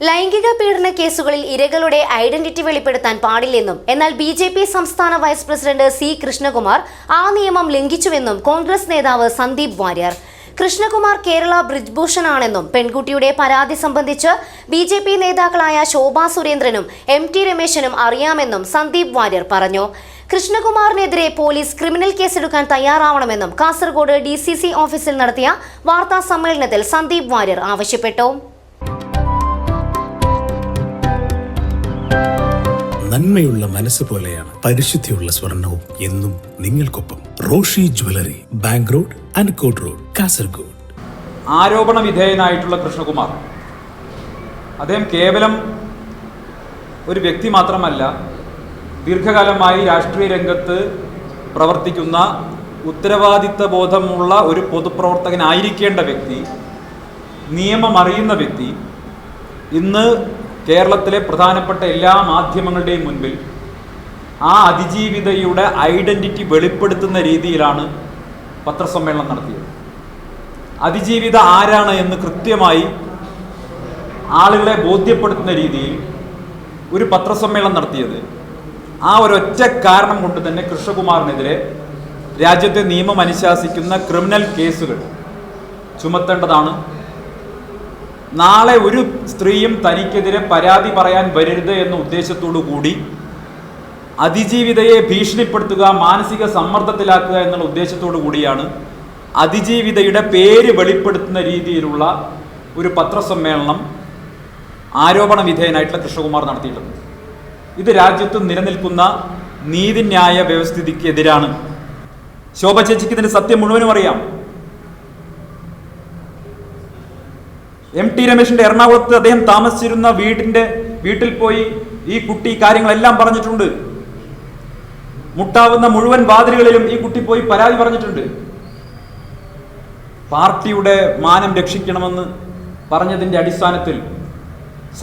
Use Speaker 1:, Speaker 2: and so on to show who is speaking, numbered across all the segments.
Speaker 1: ലൈംഗിക പീഡന കേസുകളിൽ ഇരകളുടെ ഐഡന്റിറ്റി വെളിപ്പെടുത്താൻ പാടില്ലെന്നും എന്നാൽ ബി ജെ പി സംസ്ഥാന വൈസ് പ്രസിഡന്റ് സി കൃഷ്ണകുമാർ ആ നിയമം ലംഘിച്ചുവെന്നും കോൺഗ്രസ് നേതാവ് സന്ദീപ് വാര്യർ. കൃഷ്ണകുമാർ കേരള ബ്രിജ്ഭൂഷൺ ആണെന്നും പെൺകുട്ടിയുടെ പരാതി സംബന്ധിച്ച് ബി ജെ പി നേതാക്കളായ ശോഭാ സുരേന്ദ്രനും എം ടി രമേശനും അറിയാമെന്നും സന്ദീപ് വാര്യർ പറഞ്ഞു. കൃഷ്ണകുമാറിനെതിരെ പോലീസ് ക്രിമിനൽ കേസെടുക്കാൻ തയ്യാറാവണമെന്നും കാസർഗോഡ് ഡി ഓഫീസിൽ നടത്തിയ വാർത്താ സമ്മേളനത്തിൽ സന്ദീപ് വാര്യർ ആവശ്യപ്പെട്ടു.
Speaker 2: നന്മയുള്ള മനസ്സ് പോലെയാണ് പരിശുദ്ധിയുള്ള സ്വർണവും എന്നും നിങ്ങൾക്കൊപ്പം Roshi jewellery bank road Ankot road Kasargod.
Speaker 3: ആരോപണ വിധേയനായിട്ടുള്ള കൃഷ്ണകുമാർ. അദ്ദേഹം കേവലം ഒരു വ്യക്തി മാത്രമല്ല ദീർഘകാലമായി രാഷ്ട്രീയ രംഗത്ത് പ്രവർത്തിക്കുന്ന ഉത്തരവാദിത്ത ബോധമുള്ള ഒരു പൊതുപ്രവർത്തകനായിരിക്കേണ്ട വ്യക്തി നിയമം അറിയുന്ന വ്യക്തി ഇന്ന് കേരളത്തിലെ പ്രധാനപ്പെട്ട എല്ലാ മാധ്യമങ്ങളുടെയും മുൻപിൽ ആ അതിജീവിതയുടെ ഐഡന്റിറ്റി വെളിപ്പെടുത്തുന്ന രീതിയിലാണ് പത്രസമ്മേളനം നടത്തിയത്. അതിജീവിത ആരാണ് എന്ന് കൃത്യമായി ആളുകളെ ബോധ്യപ്പെടുത്തുന്ന രീതിയിൽ ഒരു പത്രസമ്മേളനം നടത്തിയത്. ആ ഒരൊറ്റ കാരണം കൊണ്ട് തന്നെ കൃഷ്ണകുമാറിനെതിരെ രാജ്യത്തെ നിയമം അനുശാസിക്കുന്ന ക്രിമിനൽ കേസുകൾ ചുമത്തേണ്ടതാണ്. നാളെ ഒരു സ്ത്രീയും തനിക്കെതിരെ പരാതി പറയാൻ വരരുത് എന്ന ഉദ്ദേശത്തോടു കൂടി അതിജീവിതയെ ഭീഷണിപ്പെടുത്തുക മാനസിക സമ്മർദ്ദത്തിലാക്കുക എന്നുള്ള ഉദ്ദേശത്തോടു കൂടിയാണ് അതിജീവിതയുടെ പേര് വെളിപ്പെടുത്തുന്ന രീതിയിലുള്ള ഒരു പത്രസമ്മേളനം ആരോപണ വിധേയനായിട്ടുള്ള കൃഷ്ണകുമാർ നടത്തിയിട്ടുണ്ട്. ഇത് രാജ്യത്ത് നിലനിൽക്കുന്ന നീതിന്യായ വ്യവസ്ഥിതിക്ക് എതിരാണ് ശോഭ ചേച്ചിക്ക് ഇതിന്റെ സത്യം മുഴുവനും അറിയാം. എം ടി രമേശിന്റെ എറണാകുളത്ത് അദ്ദേഹം താമസിച്ചിരുന്ന വീടിന്റെ വീട്ടിൽ പോയി ഈ കുട്ടി കാര്യങ്ങളെല്ലാം പറഞ്ഞിട്ടുണ്ട്. മുട്ടാവുന്ന മുഴുവൻ വാതിലുകളിലും ഈ കുട്ടി പോയി പരാതി പറഞ്ഞിട്ടുണ്ട്. പാർട്ടിയുടെ മാനം രക്ഷിക്കണമെന്ന് പറഞ്ഞതിന്റെ അടിസ്ഥാനത്തിൽ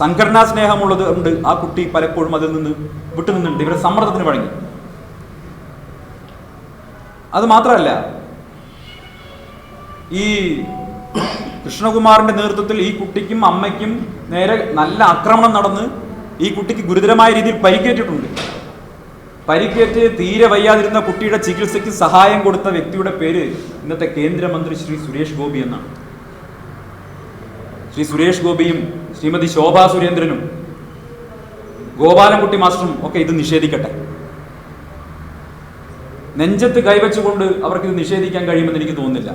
Speaker 3: സംഘടനാ സ്നേഹമുള്ളത് ഉണ്ട് ആ കുട്ടി പലപ്പോഴും അതിൽ നിന്ന് വിട്ടുനിന്നുണ്ട് ഇവരുടെ സമ്മർദ്ദത്തിന് വഴങ്ങി. അത് മാത്രമല്ല ഈ കൃഷ്ണകുമാറിന്റെ നേതൃത്വത്തിൽ ഈ കുട്ടിക്കും അമ്മയ്ക്കും നേരെ നല്ല ആക്രമണം നടന്ന് ഈ കുട്ടിക്ക് ഗുരുതരമായ രീതിയിൽ പരിക്കേറ്റിട്ടുണ്ട്. പരിക്കേറ്റ് തീരെ വയ്യാതിരുന്ന കുട്ടിയുടെ ചികിത്സയ്ക്ക് സഹായം കൊടുത്ത വ്യക്തിയുടെ പേര് ഇന്നത്തെ കേന്ദ്രമന്ത്രി ശ്രീ സുരേഷ് ഗോപി എന്നാണ്. ശ്രീ സുരേഷ് ഗോപിയും ശ്രീമതി ശോഭാ സുരേന്ദ്രനും ഗോപാലൻകുട്ടി മാസ്റ്ററും ഒക്കെ ഇത് നിഷേധിക്കട്ടെ. നെഞ്ചത്ത് കൈവച്ചുകൊണ്ട് അവർക്ക് ഇത് നിഷേധിക്കാൻ കഴിയുമെന്ന് എനിക്ക് തോന്നുന്നില്ല.